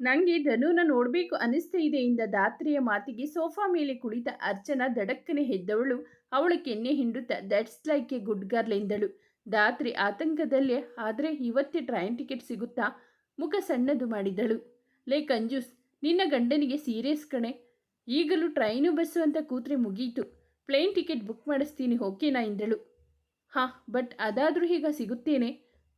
ನಂಗೆ ಧನುನ ನೋಡಬೇಕು ಅನಿಸ್ತಾ ಇದೆ ಇಂದ ದಾತ್ರಿಯ ಮಾತಿಗೆ ಸೋಫಾ ಮೇಲೆ ಕುಳಿತ ಅರ್ಚನಾ ದಡಕ್ಕನೆ ಹೆದ್ದವಳು. ಅವಳ ಕೆನ್ನೆ ಹಿಂಡುತ್ತಾ that's like a good girl ಎಂದಳು. ದಾತ್ರಿ ಆತಂಕದಲ್ಲೇ, ಆದರೆ ಇವತ್ತೇ ಟ್ರೈನ್ ಟಿಕೆಟ್ ಸಿಗುತ್ತಾ? ಮುಖ ಸಣ್ಣದು ಮಾಡಿದಳು. ಲೇ ಕಂಜೂಸ್, ನಿನ್ನ ಗಂಡನಿಗೆ ಸೀರಿಯಸ್ ಕಣೆ. ಈಗಲೂ ಟ್ರೈನು ಬಸ್ಸು ಅಂತ ಕೂತ್ರೆ ಮುಗೀತು. ಪ್ಲೇನ್ ಟಿಕೆಟ್ ಬುಕ್ ಮಾಡಿಸ್ತೀನಿ ಓಕೆನಾ ಎಂದಳು. ಹಾಂ ಬಟ್ ಅದಾದರೂ ಈಗ ಸಿಗುತ್ತೇನೆ.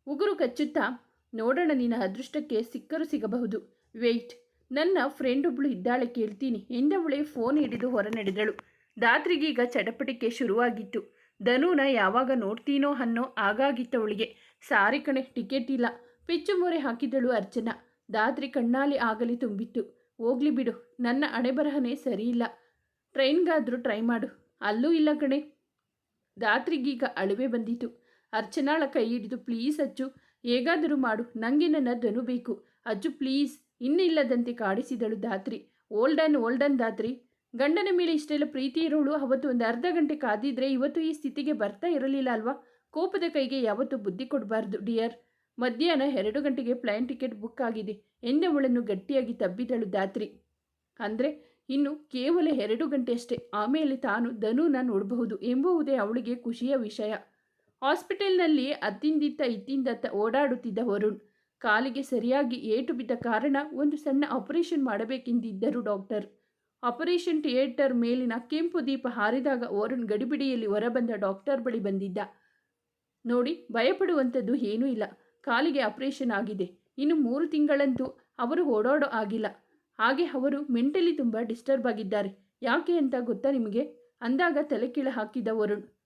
ಉಗುರು ಕಚ್ಚುತ್ತಾ ನೋಡೋಣ ನಿನ್ನ ಅದೃಷ್ಟಕ್ಕೆ ಸಿಕ್ಕರು ಸಿಗಬಹುದು. ವೆಯ್ಟ್, ನನ್ನ ಫ್ರೆಂಡ್ ಒಬ್ಳು ಇದ್ದಾಳೆ ಕೇಳ್ತೀನಿ. ಎಂದವಳೆ ಫೋನ್ ಹಿಡಿದು ಹೊರ ನಡೆದಳು ದಾತ್ರಿಗೀಗ ಚಟಪಟಿಕೆ ಶುರುವಾಗಿತ್ತು. ಧನುನ ಯಾವಾಗ ನೋಡ್ತೀನೋ ಅನ್ನೋ ಆಗಾಗಿತ್ತವಳಿಗೆ ಸಾರಿ ಕಣೆ, ಟಿಕೆಟ್ ಇಲ್ಲ. ಪಿಚ್ಚು ಮೊರೆ ಹಾಕಿದಳು ಅರ್ಚನಾ. ದಾತ್ರಿ ಕಣ್ಣಾಲಿ ಆಗಲಿ ತುಂಬಿತ್ತು. ಹೋಗ್ಲಿ ಬಿಡು, ನನ್ನ ಅಣೆಬರಹನೇ ಸರಿಯಿಲ್ಲ. ಟ್ರೈನ್ಗಾದರೂ ಟ್ರೈ ಮಾಡು. ಅಲ್ಲೂ ಇಲ್ಲ ಕಣೆ. ದಾತ್ರಿಗೀಗ ಅಳುವೆ ಬಂದಿತು. ಅರ್ಚನಾಳ ಕೈ ಹಿಡಿದು, ಪ್ಲೀಸ್ ಅಜ್ಜು ಹೇಗಾದರೂ ಮಾಡು ನನಗೆ ನನ್ನ ಧನು ಬೇಕು. ಅಜ್ಜು, ಪ್ಲೀಸ್. ಇನ್ನಿಲ್ಲದಂತೆ ಕಾಡಿಸಿದಳು ದಾತ್ರಿ ಓಲ್ಡನ್ ಓಲ್ಡನ್ ದಾತ್ರಿ ಗಂಡನ ಮೇಲೆ ಇಷ್ಟೆಲ್ಲ ಪ್ರೀತಿ ಇರೋಳು, ಅವತ್ತು ಒಂದು ಅರ್ಧ ಗಂಟೆ ಕಾದಿದ್ರೆ ಇವತ್ತು ಈ ಸ್ಥಿತಿಗೆ ಬರ್ತಾ ಇರಲಿಲ್ಲ ಅಲ್ವಾ? ಕೋಪದ ಕೈಗೆ ಯಾವತ್ತೂ ಬುದ್ಧಿ ಕೊಡಬಾರ್ದು, ಡಿಯರ್. ಮಧ್ಯಾಹ್ನ ಎರಡು ಗಂಟೆಗೆ ಪ್ಲೈನ್ ಟಿಕೆಟ್ ಬುಕ್ ಆಗಿದೆ. ಎಂದವಳನ್ನು ಗಟ್ಟಿಯಾಗಿ ತಬ್ಬಿದಳು ದಾತ್ರಿ ಅಂದರೆ, ಇನ್ನು ಕೇವಲ ಎರಡು ಗಂಟೆ ಅಷ್ಟೇ. ಆಮೇಲೆ ತಾನು ಧನುನ ನೋಡಬಹುದು ಎಂಬುವುದೇ ಅವಳಿಗೆ ಖುಷಿಯ ವಿಷಯ. ಹಾಸ್ಪಿಟಲ್ನಲ್ಲಿ ಅತ್ತಿಂದಿತ್ತ ಇತ್ತಿಂದತ್ತ ಓಡಾಡುತ್ತಿದ್ದ ವರುಣ್, ಕಾಲಿಗೆ ಸರಿಯಾಗಿ ಏಟು ಬಿದ್ದ ಕಾರಣ ಒಂದು ಸಣ್ಣ ಆಪರೇಷನ್ ಮಾಡಬೇಕೆಂದಿದ್ದರು ಡಾಕ್ಟರ್. ಆಪರೇಷನ್ ಥಿಯೇಟರ್ ಮೇಲಿನ ಕೆಂಪು ದೀಪ ಹಾರಿದಾಗ ವರುಣ್ ಗಡಿಬಿಡಿಯಲ್ಲಿ ಹೊರಬಂದ ಡಾಕ್ಟರ್ ಬಳಿ ಬಂದಿದ್ದ. ನೋಡಿ, ಭಯಪಡುವಂಥದ್ದು ಏನೂ ಇಲ್ಲ. ಕಾಲಿಗೆ ಆಪರೇಷನ್ ಆಗಿದೆ. ಇನ್ನು ಮೂರು ತಿಂಗಳಂತೂ ಅವರು ಓಡಾಡೋ ಆಗಿಲ್ಲ. ಹಾಗೆ ಅವರು ಮೆಂಟಲಿ ತುಂಬ ಡಿಸ್ಟರ್ಬ್ ಆಗಿದ್ದಾರೆ. ಯಾಕೆ ಅಂತ ಗೊತ್ತಾ ನಿಮಗೆ? ಅಂದಾಗ ತಲೆ ಹಾಕಿದ ವರುಣ್.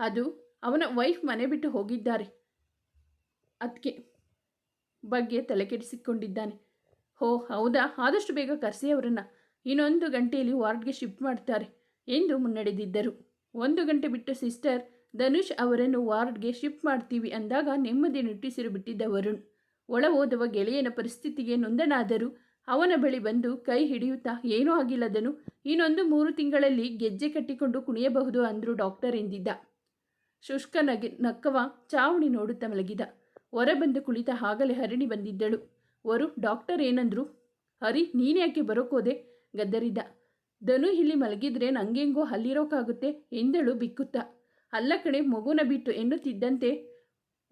ಅದು ಅವನ ವೈಫ್ ಮನೆ ಬಿಟ್ಟು ಹೋಗಿದ್ದಾರೆ. ಅದಕ್ಕೆ ಬಗ್ಗೆ ತಲೆಕೆಡಿಸಿಕೊಂಡಿದ್ದಾನೆ. ಹೋ, ಹೌದಾ? ಆದಷ್ಟು ಬೇಗ ಕರೆಸಿ ಅವರನ್ನು. ಇನ್ನೊಂದು ಗಂಟೆಯಲ್ಲಿ ವಾರ್ಡ್ಗೆ ಶಿಫ್ಟ್ ಮಾಡ್ತಾರೆ ಎಂದು ಮುನ್ನಡೆದಿದ್ದರು. ಒಂದು ಗಂಟೆ ಬಿಟ್ಟು ಸಿಸ್ಟರ್ ಧನುಷ್ ಅವರನ್ನು ವಾರ್ಡ್ಗೆ ಶಿಫ್ಟ್ ಮಾಡ್ತೀವಿ ಅಂದಾಗ ನೆಮ್ಮದಿ ನಿಟ್ಟಿಸಿರು ಬಿಟ್ಟಿದ್ದ ವರುಣ್. ಒಳ ಓದುವ ಗೆಳೆಯನ ಪರಿಸ್ಥಿತಿಗೆ ನೊಂದನಾದರೂ ಅವನ ಬಳಿ ಬಂದು ಕೈ ಹಿಡಿಯುತ್ತಾ, ಏನೂ ಆಗಿಲ್ಲದನು, ಇನ್ನೊಂದು ಮೂರು ತಿಂಗಳಲ್ಲಿ ಗೆಜ್ಜೆ ಕಟ್ಟಿಕೊಂಡು ಕುಣಿಯಬಹುದು ಅಂದರು ಡಾಕ್ಟರ್ ಎಂದಿದ್ದ. ಶುಷ್ಕ ನಗೆ ನಕ್ಕವ ಚಾವಣಿ ನೋಡುತ್ತಾ ಮಲಗಿದ. ಹೊರಬಂದು ಕುಳಿತ ಆಗಲೇ ಹರಿಣಿ ಬಂದಿದ್ದಳು. ವರು, ಡಾಕ್ಟರ್ ಏನಂದ್ರು? ಹರಿ, ನೀನ್ಯಾಕೆ ಬರೋಕೋದೆ? ಗದ್ದರಿದ್ದ ಧನು ಇಲ್ಲಿ ಮಲಗಿದ್ರೆ ನಂಗೆಂಗೋ ಅಲ್ಲಿರೋಕಾಗುತ್ತೆ ಎಂದಳು ಬಿಕ್ಕುತ್ತ. ಅಲ್ಲ ಕಡೆ ಮಗುನ ಬಿಟ್ಟು ಎನ್ನುತ್ತಿದ್ದಂತೆ.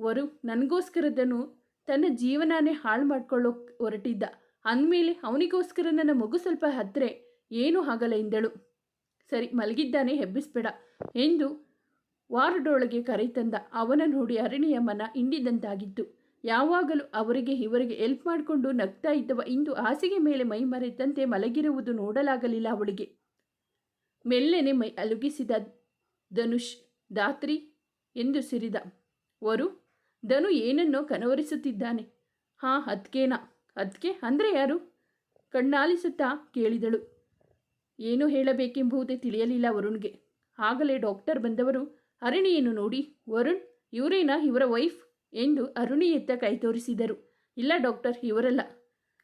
ವರು, ನನಗೋಸ್ಕರದನು ತನ್ನ ಜೀವನನೇ ಹಾಳು ಮಾಡ್ಕೊಳ್ಳೋಕೆ ಹೊರಟಿದ್ದ. ಅಂದಮೇಲೆ ಅವನಿಗೋಸ್ಕರ ನನ್ನ ಮಗು ಸ್ವಲ್ಪ ಹತ್ರೆ. ಏನೂ ಆಗಲ್ಲ ಎಂದಳು. ಸರಿ, ಮಲಗಿದ್ದಾನೆ, ಹೆಬ್ಬಿಸ್ಬೇಡ ಎಂದು ವಾರ್ಡೊಳಗೆ ಕರೆತಂದ ಅವನ ನೋಡಿ ಅರಣಿಯ ಮನ ಇಂಡಿದಂತಾಗಿತ್ತು ಯಾವಾಗಲೂ ಅವರಿಗೆ ಇವರಿಗೆ ಎಲ್ಪ್ ಮಾಡಿಕೊಂಡು ನಗ್ತಾ ಇದ್ದವ ಇಂದು ಹಾಸಿಗೆ ಮೇಲೆ ಮೈ ಮರೆತಂತೆ ಮಲಗಿರುವುದು ನೋಡಲಾಗಲಿಲ್ಲ ಅವಳಿಗೆ. ಮೆಲ್ಲೆನೆ ಮೈ ಅಲುಗಿಸಿದ ಧನುಷ್ ದಾತ್ರಿ ಎಂದು ಸಿರಿದ. ವರು, ಧನು ಏನನ್ನೋ ಕನವರಿಸುತ್ತಿದ್ದಾನೆ. ಹಾಂ ಅದ್ಕೇನ ಅದ್ಕೆ ಅಂದರೆ ಯಾರು? ಕಣ್ಣಾಲಿಸುತ್ತಾ ಕೇಳಿದಳು. ಏನು ಹೇಳಬೇಕೆಂಬುದೇ ತಿಳಿಯಲಿಲ್ಲ ವರುಣ್ಗೆ. ಆಗಲೇ ಡಾಕ್ಟರ್ ಬಂದವರು ಅರುಣಿಯನ್ನು ನೋಡಿ ವರುಣ್, ಇವರೇನಾ ಇವರ ವೈಫ್? ಎಂದು ಅರುಣಿಯತ್ತ ಕೈ ತೋರಿಸಿದರು. ಇಲ್ಲ ಡಾಕ್ಟರ್, ಇವರಲ್ಲ.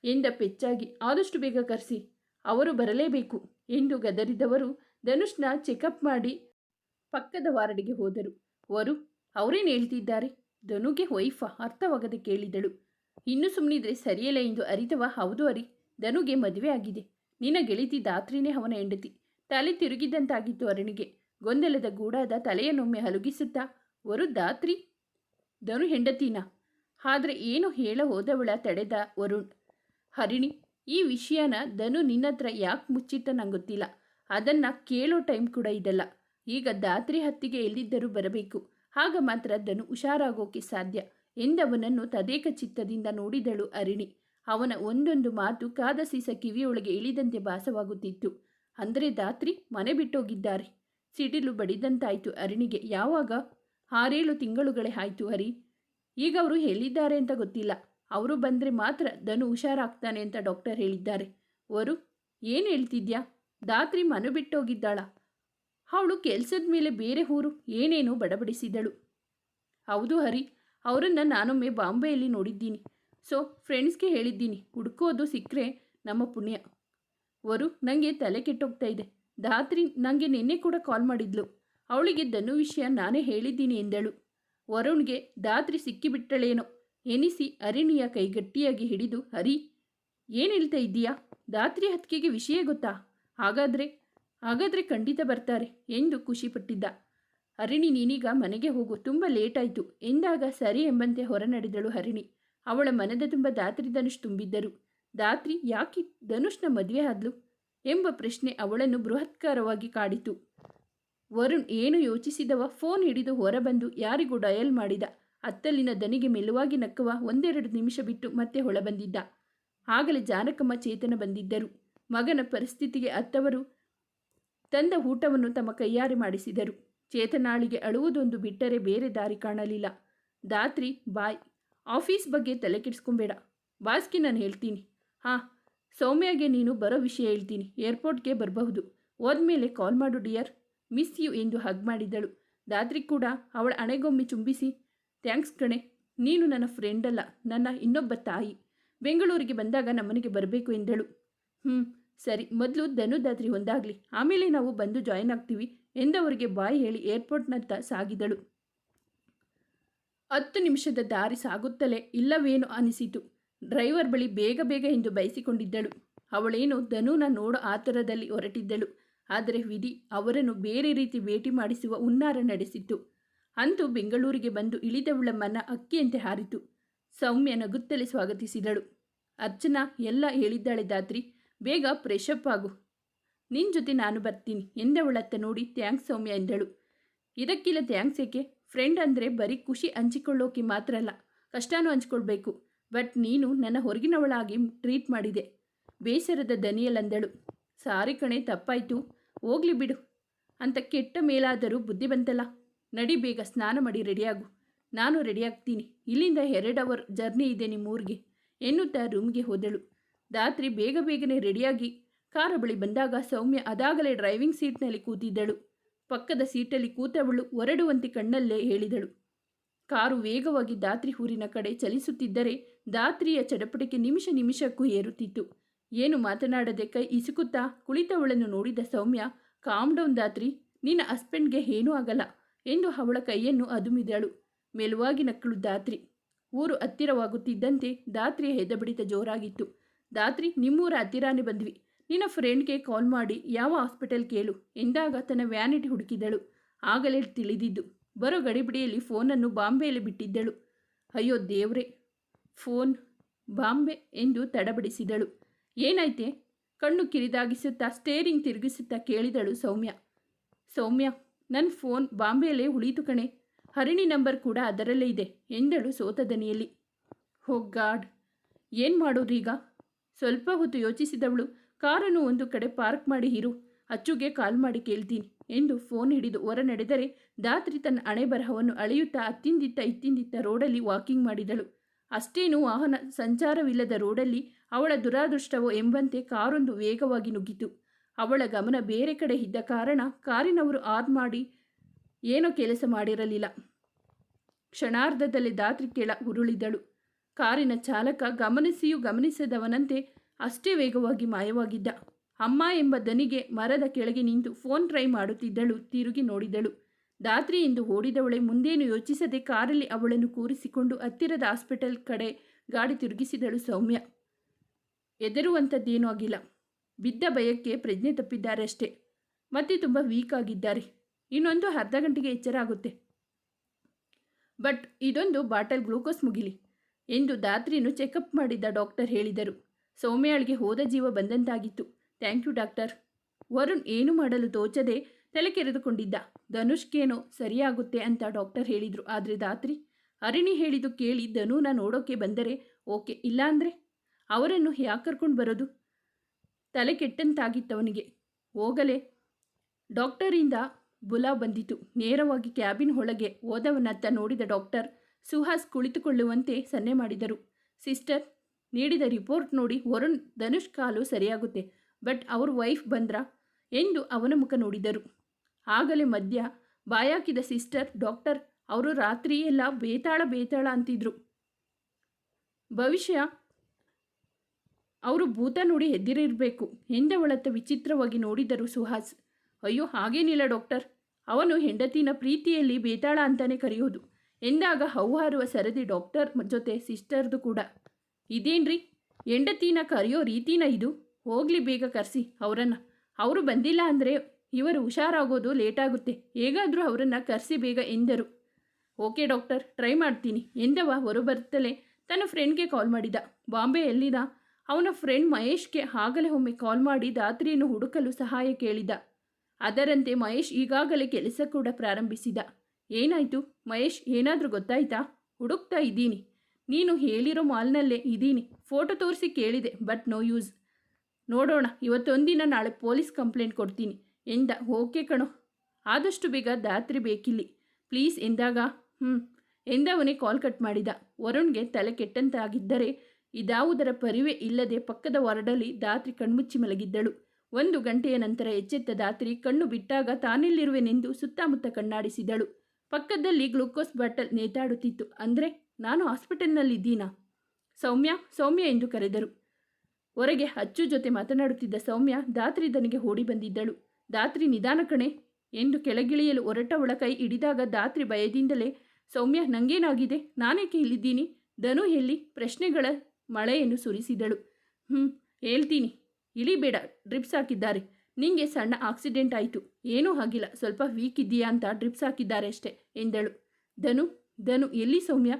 ಎಂದ ಪೆಚ್ಚಾಗಿ, ಆದಷ್ಟು ಬೇಗ ಕರೆಸಿ, ಅವರು ಬರಲೇಬೇಕು ಎಂದು ಗದರಿದವರು ಧನುಷ್ನ ಚೆಕಪ್ ಮಾಡಿ ಪಕ್ಕದ ವಾರ್ಡಿಗೆ ಹೋದರು. ವರು ಅವರೇನು ಹೇಳ್ತಿದ್ದಾರೆ? ಧನುಗೆ ವೈಫ ಅರ್ಥವಾಗದೆ ಕೇಳಿದಳು. ಇನ್ನು ಸುಮ್ಮನಿದ್ರೆ ಸರಿಯಲ್ಲ ಎಂದು ಅರಿತವ ಹೌದು ಅರಿ, ಧನುಗೆ ಮದುವೆ ಆಗಿದೆ. ನಿನ್ನ ಗೆಳತಿ ದಾತ್ರಿನೇ ಅವನ ಹೆಂಡತಿ. ತಲೆ ತಿರುಗಿದಂತಾಗಿತ್ತು ಅರಣಿಗೆ. ಗೊಂದಲದ ಗೂಡಾದ ತಲೆಯನ್ನೊಮ್ಮೆ ಹಲುಗಿಸುತ್ತಾ ವರು ದಾತ್ರಿ ಧನು ಹೆಂಡತಿನ? ಆದರೆ ಏನು ಹೇಳ ಹೋದವಳ ತಡೆದ ವರುಣ್? ಹರಿಣಿ, ಈ ವಿಷಯನ ಧನು ನಿನ್ನತ್ರ ಯಾಕೆ ಮುಚ್ಚಿಟ್ಟ ನಂಗೊತ್ತಿಲ್ಲ? ಗೊತ್ತಿಲ್ಲ ಅದನ್ನು ಕೇಳೋ ಟೈಮ್ ಕೂಡ ಇದಲ್ಲ. ಈಗ ದಾತ್ರಿ ಹತ್ತಿಗೆ ಎಲ್ಲಿದ್ದರೂ ಬರಬೇಕು. ಆಗ ಮಾತ್ರ ಧನು ಹುಷಾರಾಗೋಕೆ ಸಾಧ್ಯ ಎಂದವನನ್ನು ತದೇಕ ಚಿತ್ತದಿಂದ ನೋಡಿದಳು ಅರಿಣಿ ಅವನ ಒಂದೊಂದು ಮಾತು ಕಾದ ಸೀಸ ಕಿವಿಯೊಳಗೆ ಇಳಿದಂತೆ ಭಾಸವಾಗುತ್ತಿತ್ತು. ಅಂದರೆ ದಾತ್ರಿ ಮನೆ ಬಿಟ್ಟೋಗಿದ್ದಾರೆ. ಸಿಡಿಲು ಬಡಿದಂತಾಯಿತು ಅರಿಣಿಗೆ ಯಾವಾಗ? ಆರೇಳು ತಿಂಗಳುಗಳೇ ಆಯಿತು ಹರಿ ಈಗ ಅವರು ಹೇಳಿದ್ದಾರೆ ಅಂತ ಗೊತ್ತಿಲ್ಲ. ಅವರು ಬಂದರೆ ಮಾತ್ರ ಧನು ಹುಷಾರಾಗ್ತಾನೆ ಅಂತ ಡಾಕ್ಟರ್ ಹೇಳಿದ್ದಾರೆ. ವರು, ಏನು ಹೇಳ್ತಿದ್ಯಾ? ದಾತ್ರಿ ಮನು ಬಿಟ್ಟೋಗಿದ್ದಾಳ. ಅವಳು ಕೆಲಸದ ಮೇಲೆ ಬೇರೆ ಊರು, ಏನೇನೋ ಬಡಬಡಿಸಿದಳು. ಹೌದು ಹರಿ ಅವರನ್ನು ನಾನೊಮ್ಮೆ ಬಾಂಬೆಯಲ್ಲಿ ನೋಡಿದ್ದೀನಿ. ಸೊ ಫ್ರೆಂಡ್ಸ್ಗೆ ಹೇಳಿದ್ದೀನಿ, ಹುಡ್ಕೋದು ಸಿಕ್ಕರೆ ನಮ್ಮ ಪುಣ್ಯ. ವರು ನನಗೆ ತಲೆ ಕೆಟ್ಟೋಗ್ತಾ ಇದೆ. ದಾತ್ರಿ ನನಗೆ ನಿನ್ನೆ ಕೂಡ ಕಾಲ್ ಮಾಡಿದ್ಲು. ಅವಳಿಗೆ ಧನು ವಿಷಯ ನಾನೇ ಹೇಳಿದ್ದೀನಿ ಎಂದಳು. ವರುಣ್ಗೆ ದಾತ್ರಿ ಸಿಕ್ಕಿಬಿಟ್ಟಳೇನೋ. ಎನಿಸಿ ಅರಿಣಿಯ ಕೈ ಗಟ್ಟಿಯಾಗಿ ಹಿಡಿದು, ಹರಿ, ಏನು ಹೇಳ್ತಾ ಇದ್ದೀಯಾ? ದಾತ್ರಿ ಹತ್ಕೆಗೆ ವಿಷಯ ಗೊತ್ತಾ? ಹಾಗಾದರೆ ಹಾಗಾದರೆ ಖಂಡಿತ ಬರ್ತಾರೆ ಎಂದು ಖುಷಿಪಟ್ಟಿದ್ದ. ಹರಿಣಿ ನೀನೀಗ ಮನೆಗೆ ಹೋಗು, ತುಂಬ ಲೇಟಾಯಿತು ಎಂದಾಗ ಸರಿ ಎಂಬಂತೆ ಹೊರನಡೆದಳು ಹರಿಣಿ ಅವಳ ಮನದ ತುಂಬ ದಾತ್ರಿ ಧನುಷ್ ತುಂಬಿದ್ದರು. ದಾತ್ರಿ ಯಾಕೆ ಧನುಷ್ನ ಮದುವೆ ಆದ್ಲು? ಎಂಬ ಪ್ರಶ್ನೆ ಅವಳನ್ನು ಬೃಹತ್ಕಾರವಾಗಿ ಕಾಡಿತು. ವರುಣ್ ಏನು ಯೋಚಿಸಿದವ? ಫೋನ್ ಹಿಡಿದು ಹೊರಬಂದು ಯಾರಿಗೂ ಡಯಲ್ ಮಾಡಿದ. ಅತ್ತಲಿನ ದನಿಗೆ ಮೆಲುವಾಗಿ ನಕ್ಕುವ ಒಂದೆರಡು ನಿಮಿಷ ಬಿಟ್ಟು ಮತ್ತೆ ಹೊಳಬಂದಿದ್ದ. ಆಗಲೇ ಜಾನಕಮ್ಮ ಚೇತನ ಬಂದಿದ್ದರು. ಮಗನ ಪರಿಸ್ಥಿತಿಗೆ ಅತ್ತವರು ತಂದ ಊಟವನ್ನು ತಮ್ಮ ಕೈಯಾರೆ ಮಾಡಿಸಿದರು. ಚೇತನಾಳಿಗೆ ಅಳುವುದೊಂದು ಬಿಟ್ಟರೆ ಬೇರೆ ದಾರಿ ಕಾಣಲಿಲ್ಲ. ದಾತ್ರಿ ಬಾಯ್, ಆಫೀಸ್ ಬಗ್ಗೆ ತಲೆ ಕೆಡಿಸ್ಕೊಂಬೇಡ ಬಾಸ್ಗೆ ನಾನು ಹೇಳ್ತೀನಿ. ಹಾಂ ಸೌಮ್ಯಗೆ ನೀನು ಬರೋ ವಿಷಯ ಹೇಳ್ತೀನಿ. ಏರ್ಪೋರ್ಟ್ಗೆ ಬರಬಹುದು. ಹೋದ್ಮೇಲೆ ಕಾಲ್ ಮಾಡು, ಡಿಯರ್. ಮಿಸ್ ಯು ಎಂದು ಹಗ್ ಮಾಡಿದಳು ದಾದ್ರಿ ಕೂಡ ಅವಳ ಹಣೆಗೊಮ್ಮೆ ಚುಂಬಿಸಿ, ಥ್ಯಾಂಕ್ಸ್ ಕಣೆ. ನೀನು ನನ್ನ ಫ್ರೆಂಡ್ ಅಲ್ಲ. ನನ್ನ ಇನ್ನೊಬ್ಬ ತಾಯಿ. ಬೆಂಗಳೂರಿಗೆ ಬಂದಾಗ ನಮ್ಮನೆಗೆ ಬರಬೇಕು ಎಂದಳು. ಹ್ಞೂ ಸರಿ. ಮೊದಲು ದನು ದಾತ್ರಿ ಒಂದಾಗಲಿ. ಆಮೇಲೆ ನಾವು ಬಂದು ಜಾಯಿನ್ ಆಗ್ತೀವಿ ಎಂದವರಿಗೆ ಬಾಯಿ ಹೇಳಿ ಏರ್ಪೋರ್ಟ್ನತ್ತ ಸಾಗಿದಳು. ಹತ್ತು ನಿಮಿಷದ ದಾರಿ ಸಾಗುತ್ತಲೇ ಇಲ್ಲವೇನು ಅನಿಸಿತು. ಡ್ರೈವರ್ ಬಳಿ ಬೇಗ ಬೇಗ ಎಂದು ಬಯಸಿಕೊಂಡಿದ್ದಳು. ಅವಳೇನು ಧನುನ ನೋಡೋ ಆತರದಲ್ಲಿ ಹೊರಟಿದ್ದಳು. ಆದರೆ ವಿಧಿ ಅವರನ್ನು ಬೇರೆ ರೀತಿ ಭೇಟಿ ಮಾಡಿಸುವ ಹುನ್ನಾರ ನಡೆಸಿತ್ತು. ಅಂತೂ ಬೆಂಗಳೂರಿಗೆ ಬಂದು ಇಳಿದವಳ ಮನ ಅಕ್ಕಿಯಂತೆ ಹಾರಿತು. ಸೌಮ್ಯ ನಗುತ್ತಲೇ ಸ್ವಾಗತಿಸಿದಳು. ಅರ್ಚನಾ, ಎಲ್ಲ ಹೇಳಿದ್ದಾಳೆ ದಾತ್ರಿ ಬೇಗ ಫ್ರೆಶಪ್ ಆಗು. ನಿನ್ನ ಜೊತೆ ನಾನು ಬರ್ತೀನಿ, ಎಂದವಳತ್ತ ನೋಡಿ ಥ್ಯಾಂಕ್ಸ್ ಸೌಮ್ಯ ಎಂದಳು. ಇದಕ್ಕಿಲ್ಲ ಥ್ಯಾಂಕ್ಸ್ ಏಕೆ? ಫ್ರೆಂಡ್ ಅಂದರೆ ಬರೀ ಖುಷಿ ಹಂಚಿಕೊಳ್ಳೋಕೆ ಮಾತ್ರ ಅಲ್ಲ, ಕಷ್ಟನೂ ಹಂಚ್ಕೊಳ್ಬೇಕು. ಬಟ್ ನೀನು ನನ್ನ ಹೊರಗಿನವಳಾಗಿ ಟ್ರೀಟ್ ಮಾಡಿದೆ. ಬೇಸರದ ದನಿಯಲ್ಲಂದಳು ಸಾರಿ ಕಣೆ, ತಪ್ಪಾಯಿತು. ಹೋಗ್ಲಿ ಬಿಡು. ಅಂತ ಕೆಟ್ಟ ಮೇಲಾದರೂ ಬುದ್ಧಿ ಬಂತಲ್ಲ. ನಡಿ ಬೇಗ, ಸ್ನಾನ ಮಾಡಿ ರೆಡಿಯಾಗು. ನಾನು ರೆಡಿಯಾಗ್ತೀನಿ. ಇಲ್ಲಿಂದ ಎರಡು ಅವರ್ ಜರ್ನಿ ಇದೆ ನಿಮ್ಮೂರಿಗೆ. ಎನ್ನುತ್ತಾ ರೂಮ್ಗೆ ಹೋದಳು. ದಾತ್ರಿ ಬೇಗ ಬೇಗನೆ ರೆಡಿಯಾಗಿ ಕಾರ ಬಳಿ ಬಂದಾಗ ಸೌಮ್ಯ ಅದಾಗಲೇ ಡ್ರೈವಿಂಗ್ ಸೀಟ್ನಲ್ಲಿ ಕೂತಿದ್ದಳು. ಪಕ್ಕದ ಸೀಟಲ್ಲಿ ಕೂತವಳು, ಹೊರಡುವಂತೆ ಕಣ್ಣಲ್ಲೇ ಹೇಳಿದಳು. ಕಾರು ವೇಗವಾಗಿ ದಾತ್ರಿ ಊರಿನ ಕಡೆ ಚಲಿಸುತ್ತಿದ್ದರೆ ದಾತ್ರಿಯ ಚಡಪಟಿಕೆ ನಿಮಿಷ ನಿಮಿಷಕ್ಕೂ ಏರುತ್ತಿತ್ತು. ಏನು ಮಾತನಾಡದೆ ಕೈ ಇಸುಕುತ್ತಾ ಕುಳಿತವಳನ್ನು ನೋಡಿದ ಸೌಮ್ಯ ಕಾಮ್ ಡೌನ್ ದಾತ್ರಿ, ನಿನ್ನ ಹಸ್ಬೆಂಡ್ಗೆ ಏನೂ ಆಗಲ್ಲ ಎಂದು ಅವಳ ಕೈಯನ್ನು ಅದುಮಿದಳು. ಮೆಲುವಾಗಿ ನಕ್ಕಳು ದಾತ್ರಿ. ಊರು ಹತ್ತಿರವಾಗುತ್ತಿದ್ದಂತೆ ದಾತ್ರಿಯ ಹೆದಬಡಿತ ಜೋರಾಗಿತ್ತು. ದಾತ್ರಿ, ನಿಮ್ಮೂರ ಹತ್ತಿರಾನೇ ಬಂದ್ವಿ. ನಿನ್ನ ಫ್ರೆಂಡ್ಗೆ ಕಾಲ್ ಮಾಡಿ ಯಾವ ಹಾಸ್ಪಿಟಲ್ ಕೇಳು ಎಂದಾಗ ತನ್ನ ವ್ಯಾನಿಟಿ ಹುಡುಕಿದಳು. ಆಗಲೇ ತಿಳಿದಿದ್ದು. ಬರೋ ಗಡಿಬಿಡಿಯಲ್ಲಿ ಫೋನನ್ನು ಬಾಂಬೆಯಲ್ಲಿ ಬಿಟ್ಟಿದ್ದಳು. ಅಯ್ಯೋ ದೇವ್ರೆ, ಫೋನ್ ಬಾಂಬೆ ಎಂದು ತಡಬಡಿಸಿದಳು. ಏನಾಯ್ತೆ? ಕಣ್ಣು ಕಿರಿದಾಗಿಸುತ್ತಾ, ಸ್ಟೇರಿಂಗ್ ತಿರುಗಿಸುತ್ತಾ ಕೇಳಿದಳು ಸೌಮ್ಯ. ಸೌಮ್ಯ ನನ್ನ ಫೋನ್ ಬಾಂಬೆಯಲ್ಲೇ ಉಳಿತು ಕಣೆ. ಹರಿಣಿ ನಂಬರ್ ಕೂಡ ಅದರಲ್ಲೇ ಇದೆ, ಎಂದಳು ಸೋತ ದನಿಯಲ್ಲಿ ಹೋ ಗಾಡ್, ಏನು ಮಾಡೋರೀಗ ಸ್ವಲ್ಪ ಹೊತ್ತು ಯೋಚಿಸಿದವಳು, ಕಾರನ್ನು ಒಂದು ಕಡೆ ಪಾರ್ಕ್ ಮಾಡಿ ಇರು, ಅಚ್ಚುಗೆ ಕಾಲ್ ಮಾಡಿ ಕೇಳ್ತೀನಿ. ಎಂದು ಫೋನ್ ಹಿಡಿದು ಹೊರ ನಡೆದರೆ ದಾತ್ರಿ ತನ್ನ ಹಣೆ ಬರಹವನ್ನು ಅಳೆಯುತ್ತಾ ಅತ್ತಿಂದಿತ್ತ ಇತ್ತಿಂದಿತ್ತ ರೋಡಲ್ಲಿ ವಾಕಿಂಗ್ ಮಾಡಿದಳು. ಅಷ್ಟೇನು ವಾಹನ ಸಂಚಾರವಿಲ್ಲದ ರೋಡಲ್ಲಿ ಅವಳ ದುರಾದೃಷ್ಟವೋ ಎಂಬಂತೆ ಕಾರೊಂದು ವೇಗವಾಗಿ ನುಗ್ಗಿತು. ಅವಳ ಗಮನ ಬೇರೆ ಕಡೆ ಇದ್ದ ಕಾರಣ ಕಾರಿನವರು ಆರ್ ಮಾಡಿ ಏನೋ ಕೆಲಸ ಮಾಡಿರಲಿಲ್ಲ. ಕ್ಷಣಾರ್ಧದಲ್ಲಿ ದಾತ್ರಿ ಕೆಳ ಉರುಳಿದಳು. ಕಾರಿನ ಚಾಲಕ ಗಮನಿಸಿಯೂ ಗಮನಿಸದವನಂತೆ ಅಷ್ಟೇ ವೇಗವಾಗಿ ಮಾಯವಾಗಿದ್ದ. ಅಮ್ಮ ಎಂಬ ದನಿಗೆ ಮರದ ಕೆಳಗೆ ನಿಂತು ಫೋನ್ ಟ್ರೈ ಮಾಡುತ್ತಿದ್ದಳು, ತಿರುಗಿ ನೋಡಿದಳು. ದಾತ್ರಿ ಎಂದು ಓಡಿದವಳೆ ಮುಂದೇನು ಯೋಚಿಸದೆ ಕಾರಲ್ಲಿ ಅವಳನ್ನು ಕೂರಿಸಿಕೊಂಡು ಹತ್ತಿರದ ಹಾಸ್ಪಿಟಲ್ ಕಡೆ ಗಾಡಿ ತಿರುಗಿಸಿದಳು ಸೌಮ್ಯ. ಎದರುವಂಥದ್ದೇನೂ ಆಗಿಲ್ಲ. ಬಿದ್ದ ಭಯಕ್ಕೆ ಪ್ರಜ್ಞೆ ತಪ್ಪಿದ್ದಾರೆ ಅಷ್ಟೇ ಮತ್ತೆ ತುಂಬ ವೀಕ್ ಆಗಿದ್ದಾರೆ. ಇನ್ನೊಂದು ಅರ್ಧ ಗಂಟೆಗೆ ಎಚ್ಚರ ಆಗುತ್ತೆ. ಬಟ್ ಇದೊಂದು ಬಾಟಲ್ ಗ್ಲೂಕೋಸ್ ಮುಗಿಲಿ ಎಂದು ದಾತ್ರಿಯನ್ನು ಚೆಕಪ್ ಮಾಡಿದ್ದ ಡಾಕ್ಟರ್ ಹೇಳಿದರು. ಸೌಮ್ಯಾಳಿಗೆ ಹೋದ ಜೀವ ಬಂದಂತಾಗಿತ್ತು. Thank you, doctor. ವರುಣ್ ಏನು ಮಾಡಲು ತೋಚದೆ ತಲೆ ಕೆರೆದುಕೊಂಡಿದ್ದ. ಧನುಷ್ಗೇನೋ ಸರಿಯಾಗುತ್ತೆ ಅಂತ ಡಾಕ್ಟರ್ ಹೇಳಿದರು. ಆದರೆ ದಾತ್ರಿ ಅರಿಣಿ ಹೇಳಿದ್ದು ಕೇಳಿ ಧನುನ ನೋಡೋಕೆ ಬಂದರೆ ಓಕೆ ಇಲ್ಲಾಂದರೆ ಅವರನ್ನು ಯಾಕೆ ಕರ್ಕೊಂಡು ಬರೋದು? ತಲೆ ಕೆಟ್ಟಂತಾಗಿತ್ತವನಿಗೆ. ಹೋಗಲೇ. ಡಾಕ್ಟರಿಂದ ಬುಲಾ ಬಂದಿತು. ನೇರವಾಗಿ ಕ್ಯಾಬಿನ್ ಒಳಗೆ ಹೋದವನತ್ತ ನೋಡಿದ ಡಾಕ್ಟರ್ ಸುಹಾಸ್ ಕುಳಿತುಕೊಳ್ಳುವಂತೆ ಸನ್ನೆ ಮಾಡಿದರು. ಸಿಸ್ಟರ್, ನೀಡಿದ ರಿಪೋರ್ಟ್ ನೋಡಿ ವರುಣ್, ಧನುಷ್ ಕಾಲು ಸರಿಯಾಗುತ್ತೆ. ಬಟ್ ಅವ್ರ ವೈಫ್ ಬಂದ್ರಾ? ಎಂದು ಅವನ ಮುಖ ನೋಡಿದರು. ಆಗಲೇ ಮಧ್ಯ ಬಾಯಾಕಿದ ಸಿಸ್ಟರ್ ಡಾಕ್ಟರ್ ಅವರು ರಾತ್ರಿಯೆಲ್ಲ ಬೇತಾಳ ಬೇತಾಳ ಅಂತಿದ್ರು. ಭವಿಷ್ಯ, ಅವರು ಭೂತ ನೋಡಿ ಎದ್ದಿರಿರಬೇಕು ಎಂದವಳತ್ತ ವಿಚಿತ್ರವಾಗಿ ನೋಡಿದರು ಸುಹಾಸ್. ಅಯ್ಯೋ, ಹಾಗೇನಿಲ್ಲ ಡಾಕ್ಟರ್ ಅವನು ಹೆಂಡತಿನ ಪ್ರೀತಿಯಲ್ಲಿ ಬೇತಾಳ ಅಂತಾನೆ ಕರೆಯೋದು ಎಂದಾಗ ಹೌಹಾರುವ ಸರದಿ ಡಾಕ್ಟರ್ ಜೊತೆ ಸಿಸ್ಟರ್ದು ಕೂಡ. ಇದೇನ್ರಿ? ಹೆಂಡತಿನ ಕರೆಯೋ ರೀತಿನ ಇದು? ಹೋಗ್ಲಿ ಬೇಗ ಕರೆಸಿ ಅವರನ್ನು. ಅವರು ಬಂದಿಲ್ಲ ಅಂದರೆ ಇವರು ಹುಷಾರಾಗೋದು ಲೇಟಾಗುತ್ತೆ. ಹೇಗಾದರೂ ಅವರನ್ನು ಕರೆಸಿ ಬೇಗ ಎಂದರು. ಓಕೆ ಡಾಕ್ಟರ್, ಟ್ರೈ ಮಾಡ್ತೀನಿ. ಎಂದವ ಹೊರಬರುತ್ತಲೇ ತನ್ನ ಫ್ರೆಂಡ್ಗೆ ಕಾಲ್ ಮಾಡಿದ. ಬಾಂಬೆ ಎಲ್ಲಿದ ಅವನ ಫ್ರೆಂಡ್ ಮಹೇಶ್ಗೆ ಆಗಲೇ ಒಮ್ಮೆ ಕಾಲ್ ಮಾಡಿ ದಾತ್ರಿಯನ್ನು ಹುಡುಕಲು ಸಹಾಯ ಕೇಳಿದ. ಅದರಂತೆ ಮಹೇಶ್ ಈಗಾಗಲೇ ಕೆಲಸ ಕೂಡ ಪ್ರಾರಂಭಿಸಿದ. ಏನಾಯಿತು? ಮಹೇಶ್, ಏನಾದರೂ ಗೊತ್ತಾಯ್ತಾ? ಹುಡುಕ್ತಾ ಇದ್ದೀನಿ. ನೀನು ಹೇಳಿರೋ ಮಾಲ್ನಲ್ಲೇ ಇದ್ದೀನಿ. ಫೋಟೋ ತೋರಿಸಿ ಕೇಳಿದೆ, ಬಟ್ ನೋ ಯೂಸ್. ನೋಡೋಣ, ಇವತ್ತೊಂದಿನ ನಾಳೆ ಪೊಲೀಸ್ ಕಂಪ್ಲೇಂಟ್ ಕೊಡ್ತೀನಿ, ಎಂದ, ಓಕೆ ಕಣೋ. ಆದಷ್ಟು ಬೇಗ ದಾತ್ರಿ ಬೇಕಿಲ್ಲಿ. ಪ್ಲೀಸ್, ಎಂದಾಗ? ಹ್ಞೂ ಎಂದವನೇ ಕಾಲ್ ಕಟ್ ಮಾಡಿದ. ವರುಣ್ಗೆ ತಲೆ ಕೆಟ್ಟಂತಾಗಿದ್ದರೆ ಇದಾವುದರ ಪರಿವೇ ಇಲ್ಲದೆ ಪಕ್ಕದ ವಾರ್ಡಲ್ಲಿ ದಾತ್ರಿ ಕಣ್ಮುಚ್ಚಿ ಮಲಗಿದ್ದಳು. ಒಂದು ಗಂಟೆಯ ನಂತರ ಎಚ್ಚೆತ್ತ ದಾತ್ರಿ ಕಣ್ಣು ಬಿಟ್ಟಾಗ ತಾನೆಲ್ಲಿರುವೆನೆಂದು ಸುತ್ತಮುತ್ತ ಕಣ್ಣಾಡಿಸಿದಳು. ಪಕ್ಕದಲ್ಲಿ ಗ್ಲೂಕೋಸ್ ಬಾಟಲ್ ನೇತಾಡುತ್ತಿತ್ತು. ಅಂದರೆ, ನಾನು ಹಾಸ್ಪಿಟಲ್ನಲ್ಲಿದ್ದೀನಾ? ಸೌಮ್ಯ ಸೌಮ್ಯ ಎಂದು ಕರೆದರು. ಹೊರಗೆ ಅಚ್ಚು ಜೊತೆ ಮಾತನಾಡುತ್ತಿದ್ದ ಸೌಮ್ಯ ದಾತ್ರಿ ದನಿಗೆ ಓಡಿ ಬಂದಿದ್ದಳು. ದಾತ್ರಿ ನಿಧಾನ ಕಣೆ ಎಂದು ಕೆಳಗಿಳಿಯಲು ಹೊರಟವಳ ಕೈ ಹಿಡಿದಾಗ ದಾತ್ರಿ ಭಯದಿಂದಲೇ, ಸೌಮ್ಯ, ನಂಗೇನಾಗಿದೆ? ನಾನೇಕೆ ಇಲ್ಲಿದ್ದೀನಿ? ಧನು ಎಲ್ಲಿ? ಪ್ರಶ್ನೆಗಳ ಮಳೆಯನ್ನು ಸುರಿಸಿದಳು. ಹ್ಞೂ ಹೇಳ್ತೀನಿ. ಇಳಿಬೇಡ, ಡ್ರಿಪ್ಸ್ ಹಾಕಿದ್ದಾರೆ. ನಿಂಗೆ ಸಣ್ಣ ಆಕ್ಸಿಡೆಂಟ್ ಆಯಿತು. ಏನೂ ಆಗಿಲ್ಲ. ಸ್ವಲ್ಪ ವೀಕ್ ಇದ್ದೀಯಾ ಅಂತ ಡ್ರಿಪ್ಸ್ ಹಾಕಿದ್ದಾರೆ ಅಷ್ಟೇ ಎಂದಳು. ಧನು ಧನು, ಎಲ್ಲಿ ಸೌಮ್ಯ?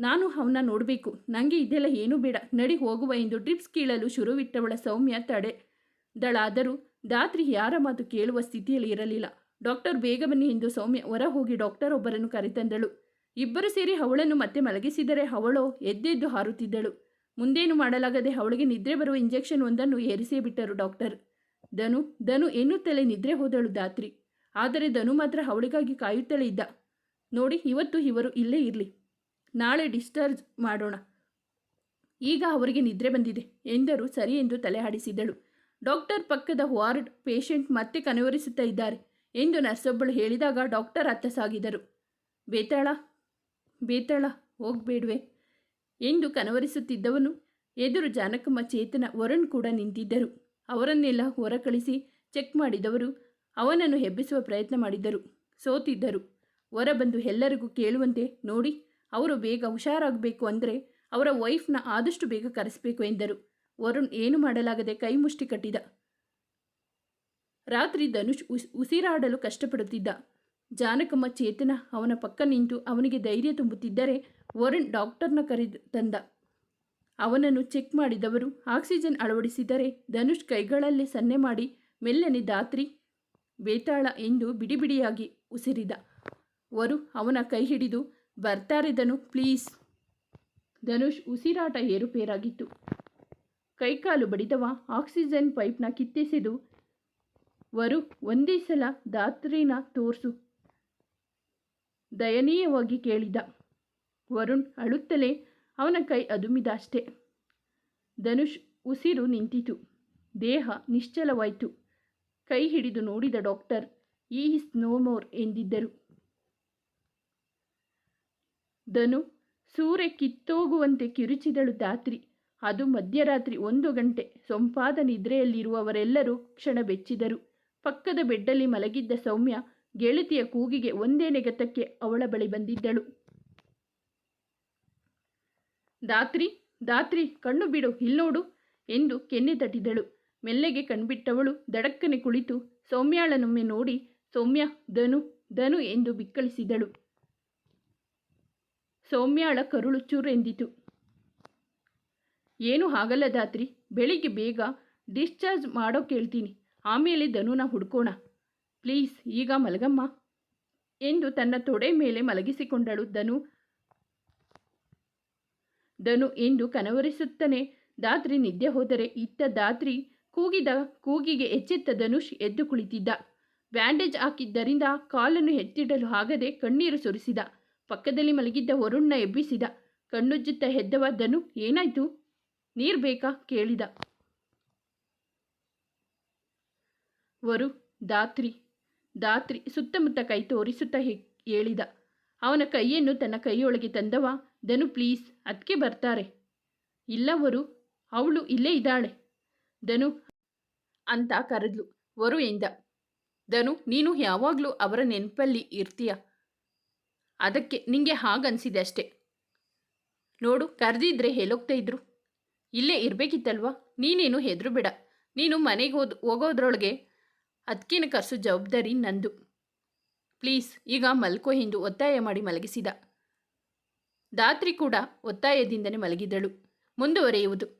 ನಾನು ಅವನ್ನ ನೋಡಬೇಕು. ನನಗೆ ಇದೆಲ್ಲ ಏನೂ ಬೇಡ. ನಡಿ ಹೋಗುವ ಎಂದು ಡ್ರಿಪ್ಸ್ ಕೀಳಲು ಶುರುವಿಟ್ಟವಳ ಸೌಮ್ಯ ತಡೆ. ದಳಾದರೂ. ದಾತ್ರಿ ಯಾರ ಮಾತು ಕೇಳುವ ಸ್ಥಿತಿಯಲ್ಲಿ ಇರಲಿಲ್ಲ. ಡಾಕ್ಟರ್ ಬೇಗ ಬನ್ನಿ ಎಂದು ಸೌಮ್ಯ ಹೊರ ಹೋಗಿ ಡಾಕ್ಟರ್ ಒಬ್ಬರನ್ನು ಕರೆತಂದಳು. ಇಬ್ಬರು ಸೇರಿ ಅವಳನ್ನು ಮತ್ತೆ ಮಲಗಿಸಿದರೆ ಅವಳು ಎದ್ದೆದ್ದು ಹಾರುತ್ತಿದ್ದಳು. ಮುಂದೇನು ಮಾಡಲಾಗದೆ ಅವಳಿಗೆ ನಿದ್ರೆ ಬರುವ ಇಂಜೆಕ್ಷನ್ ಒಂದನ್ನು ಏರಿಸೇ ಬಿಟ್ಟರು ಡಾಕ್ಟರ್. ಧನು ಧನು ಎನ್ನುತ್ತಲೇ ನಿದ್ರೆ ಹೋದಳು ದಾತ್ರಿ ಆದರೆ ಧನು ಮಾತ್ರ ಅವಳಿಗಾಗಿ ಕಾಯುತ್ತಲೇ ಇದ್ದ. ನೋಡಿ, ಇವತ್ತು ಇವರು ಇಲ್ಲೇ ಇರಲಿ. ನಾಳೆ ಡಿಸ್ಚಾರ್ಜ್ ಮಾಡೋಣ. ಈಗ ಅವರಿಗೆ ನಿದ್ರೆ ಬಂದಿದೆ. ಎಂದರು ಸರಿ ಎಂದು ತಲೆಹಾಡಿಸಿದಳು ಡಾಕ್ಟರ್ ಪಕ್ಕದ ವಾರ್ಡ್ ಪೇಷಂಟ್ ಮತ್ತೆ ಕನವರಿಸುತ್ತಾ ಇದ್ದಾರೆ ಎಂದು ನರ್ಸೊಬ್ಬಳು ಹೇಳಿದಾಗ ಡಾಕ್ಟರ್ ಅತ್ತ ಸಾಗಿದರು. ಬೇತಾಳ ಬೇತಾಳ, ಹೋಗ್ಬೇಡ್ವೆ ಎಂದು ಕನವರಿಸುತ್ತಿದ್ದವನು ಎದುರು ಜಾನಕಮ್ಮ ಚೇತನ ವರುಣ್ ಕೂಡ ನಿಂತಿದ್ದರು. ಅವರನ್ನೆಲ್ಲ ಹೊರ ಕಳಿಸಿ ಚೆಕ್ ಮಾಡಿದವರು ಅವನನ್ನು ಹೆಬ್ಬಿಸುವ ಪ್ರಯತ್ನ ಮಾಡಿದರು. ಸೋತಿದ್ದರು. ಹೊರಬಂದು ಎಲ್ಲರಿಗೂ ಕೇಳುವಂತೆ ನೋಡಿ ಅವರು ಬೇಗ ಹುಷಾರಾಗಬೇಕು ಅಂದರೆ ಅವರ ವೈಫ್ನ ಆದಷ್ಟು ಬೇಗ ಕರೆಸಬೇಕು ಎಂದರು. ವರುಣ್ ಏನು ಮಾಡಲಾಗದೆ ಕೈ ಮುಷ್ಟಿ ಕಟ್ಟಿದ. ರಾತ್ರಿ ಧನುಷ್ ಉಸ್, ಉಸಿರಾಡಲು ಕಷ್ಟಪಡುತ್ತಿದ್ದ. ಜಾನಕಮ್ಮ ಚೇತನ ಅವನ ಪಕ್ಕ ನಿಂತು ಅವನಿಗೆ ಧೈರ್ಯ ತುಂಬುತ್ತಿದ್ದರೆ ವರುಣ್ ಡಾಕ್ಟರ್ನ ಕರೆದು ತಂದ. ಅವನನ್ನು ಚೆಕ್ ಮಾಡಿದವರು ಆಕ್ಸಿಜನ್ ಅಳವಡಿಸಿದರೆ ಧನುಷ್ ಕೈಗಳಲ್ಲೇ ಸನ್ನೆ ಮಾಡಿ ಮೆಲ್ಲನೆ ದಾತ್ರಿ ಬೇತಾಳ ಎಂದು ಬಿಡಿಬಿಡಿಯಾಗಿ ಉಸಿರಿದ. ವರು ಅವನ ಕೈ ಹಿಡಿದು ಬರ್ತಾರೆ ಧನು ಪ್ಲೀಸ್ ಧನುಷ್ ಉಸಿರಾಟ ಏರುಪೇರಾಗಿತ್ತು. ಕೈಕಾಲು ಬಡಿದವ ಆಕ್ಸಿಜನ್ ಪೈಪ್ನ ಕಿತ್ತೆಸೆದು ವರು, ಒಂದೇ ಸಲ ದಾತ್ರಿನ ತೋರಿಸು. ದಯನೀಯವಾಗಿ ಕೇಳಿದ. ವರುಣ್ ಅಳುತ್ತಲೇ ಅವನ ಕೈ ಅದುಮಿದ ಅಷ್ಟೇ ಧನುಷ್ ಉಸಿರು ನಿಂತಿತು. ದೇಹ ನಿಶ್ಚಲವಾಯಿತು. ಕೈ ಹಿಡಿದು ನೋಡಿದ ಡಾಕ್ಟರ್, ಈ ಇಸ್ ನೋ ಮೋರ್ ಎಂದಿದ್ದರು. ಧನು ಸೂರ್ಯ ಕಿತ್ತೋಗುವಂತೆ ಕಿರುಚಿದಳು ದಾತ್ರಿ ಅದು ಮಧ್ಯರಾತ್ರಿ ಒಂದು ಗಂಟೆ. ಸೊಂಪಾದ ನಿದ್ರೆಯಲ್ಲಿರುವವರೆಲ್ಲರೂ ಕ್ಷಣ ಬೆಚ್ಚಿದರು. ಪಕ್ಕದ ಬೆಡ್ಡಲ್ಲಿ ಮಲಗಿದ್ದ ಸೌಮ್ಯ ಗೆಳತಿಯ ಕೂಗಿಗೆ ಒಂದೇ ನೆಗತಕ್ಕೆ ಅವಳ ಬಳಿ ಬಂದಿದ್ದಳು. ದಾತ್ರಿ ದಾತ್ರಿ ಕಣ್ಣು ಬಿಡು, ಇಲ್ನೋಡು ಎಂದು ಕೆನ್ನೆ ತಟ್ಟಿದಳು. ಮೆಲ್ಲೆಗೆ ಕಣ್ಬಿಟ್ಟವಳು ದಡಕ್ಕನೆ ಕುಳಿತು ಸೌಮ್ಯಾಳನೊಮ್ಮೆ ನೋಡಿ ಸೌಮ್ಯ, ಧನು ಧನು ಎಂದು ಬಿಕ್ಕಳಿಸಿದಳು. ಸೌಮ್ಯಾಳ ಕರುಳು ಚೂರೆಂದಿತು. ಏನು ಆಗಲ್ಲ ದಾತ್ರಿ ಬೆಳಿಗ್ಗೆ ಬೇಗ ಡಿಸ್ಚಾರ್ಜ್ ಮಾಡೋ ಕೇಳ್ತೀನಿ. ಆಮೇಲೆ ಧನುನ ಹುಡ್ಕೋಣ. ಪ್ಲೀಸ್, ಈಗ ಮಲಗಮ್ಮ. ಎಂದು ತನ್ನ ತೊಡೆ ಮೇಲೆ ಮಲಗಿಸಿಕೊಂಡಳು ಧನು. ಧನು ಎಂದು ಕನವರಿಸುತ್ತಾನೆ. ದಾತ್ರಿ ನಿದ್ದೆ ಹೋದರೆ ಇತ್ತ ದಾತ್ರಿ ಕೂಗಿದ ಕೂಗಿಗೆ ಎಚ್ಚೆತ್ತ ಧನುಷ್ ಎದ್ದು ಕುಳಿತಿದ್ದ. ಬ್ಯಾಂಡೇಜ್ ಹಾಕಿದ್ದರಿಂದ ಕಾಲನ್ನು ಎತ್ತಿಡಲು ಆಗದೆ ಕಣ್ಣೀರು ಸುರಿಸಿದ. ಪಕ್ಕದಲ್ಲಿ ಮಲಗಿದ್ದ ವರುಣ್ನ ಎಬ್ಬಿಸಿದ. ಕಣ್ಣುಜ್ಜುತ್ತ ಹೆದ್ದವ ಧನು ಏನಾಯ್ತು? ನೀರು ಬೇಕಾ? ಕೇಳಿದ. ವರು ದಾತ್ರಿ ದಾತ್ರಿ ಸುತ್ತಮುತ್ತ ಕೈ ತೋರಿಸುತ್ತಾ ಹೇಳಿದ. ಅವನ ಕೈಯನ್ನು ತನ್ನ ಕೈಯೊಳಗೆ ತಂದವ, ಧನು, ಪ್ಲೀಸ್ ಅದಕ್ಕೆ ಬರ್ತಾರೆ. ಇಲ್ಲವರು ಅವಳು ಇಲ್ಲೇ ಇದ್ದಾಳೆ. ಧನು, ಅಂತ ಕರೆದ್ಲು. ವರು ಎಂದ ಧನು, ನೀನು ಯಾವಾಗಲೂ ಅವರ ನೆನಪಲ್ಲಿ ಇರ್ತೀಯ? ಅದಕ್ಕೆ ನಿಂಗೆ ಹಾಗನ್ಸಿದೆ ಅಷ್ಟೇ. ನೋಡು, ಕರೆದಿದ್ರೆ ಹೇಳೋಗ್ತಾ ಇದ್ರು. ಇಲ್ಲೇ ಇರಬೇಕಿತ್ತಲ್ವಾ? ನೀನೇನು ಹೆದರು ಬೇಡ ನೀನು ಮನೆಗೆ ಹೋದ್, ಹೋಗೋದ್ರೊಳಗೆ ಅದಕ್ಕಿನ ಕರ್ಸು ಜವಾಬ್ದಾರಿ ನಂದು. ಪ್ಲೀಸ್, ಈಗ ಮಲ್ಕೋ ಎಂದು ಒತ್ತಾಯ ಮಾಡಿ ಮಲಗಿಸಿದ. ದಾತ್ರಿ ಕೂಡ ಒತ್ತಾಯದಿಂದನೇ ಮಲಗಿದಳು. ಮುಂದುವರಿಯುವುದು.